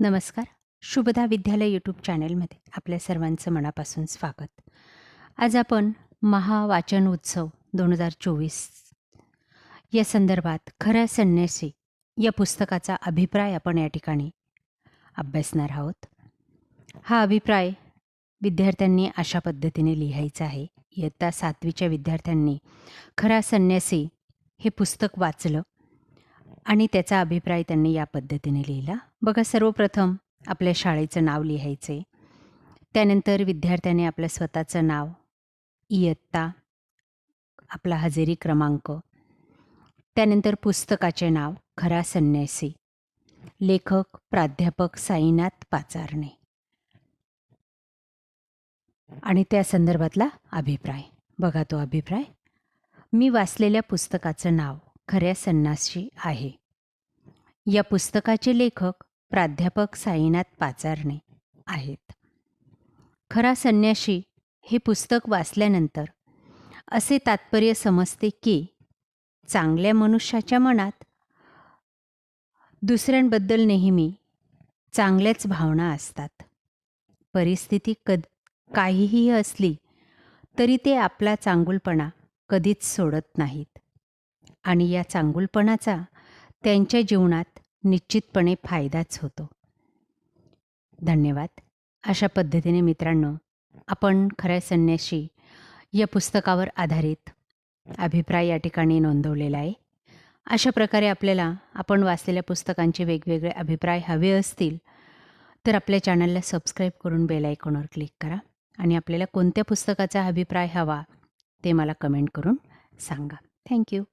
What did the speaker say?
नमस्कार. शुभदा विद्यालय यूट्यूब चॅनेलमध्ये आपल्या सर्वांचं मनापासून स्वागत. आज आपण महावाचन उत्सव दोन हजार चोवीस या संदर्भात खरा संन्यासी या पुस्तकाचा अभिप्राय आपण या ठिकाणी अभ्यासणार आहोत. हा अभिप्राय विद्यार्थ्यांनी अशा पद्धतीने लिहायचा आहे. इयत्ता सातवीच्या विद्यार्थ्यांनी खरा संन्यासी हे पुस्तक वाचलं आणि त्याचा अभिप्राय त्यांनी या पद्धतीने लिहिला. बघा सर्वप्रथम आपल्या शाळेचं नाव लिहायचे त्यानंतर विद्यार्थ्याने आपलं स्वतःचं नाव इयत्ता आपला हजेरी क्रमांक त्यानंतर पुस्तकाचे नाव खरा संन्यासी लेखक प्राध्यापक साईनाथ पाचारणे. आणि त्या संदर्भातला अभिप्राय. बघा तो अभिप्राय. मी वाचलेल्या पुस्तकाचं नाव खऱ्या संन्यासी आहे. या पुस्तकाचे लेखक प्राध्यापक साईनाथ पाचारणे आहेत. खरा संन्याशी हे पुस्तक वाचल्यानंतर असे तात्पर्य समजते की चांगल्या मनुष्याच्या मनात दुसऱ्यांबद्दल नेहमी चांगल्याच भावना असतात. परिस्थिती कद काहीही असली तरी ते आपला चांगुलपणा कधीच सोडत नाहीत. आणि या चांगुलपणाचा त्यांच्या जीवनात निश्चितपणे फायदाच होतो. धन्यवाद. अशा पद्धतीने मित्रांनो आपण खऱ्या संन्याशी या पुस्तकावर आधारित अभिप्राय या ठिकाणी नोंदवलेला आहे. अशा प्रकारे आपल्याला आपण वाचलेल्या पुस्तकांचे वेगवेगळे अभिप्राय हवे असतील तर आपल्या चॅनलला सबस्क्राईब करून बेल आयकॉनवर क्लिक करा आणि आपल्याला कोणत्या पुस्तकाचा अभिप्राय हवा ते मला कमेंट करून सांगा. थँक्यू.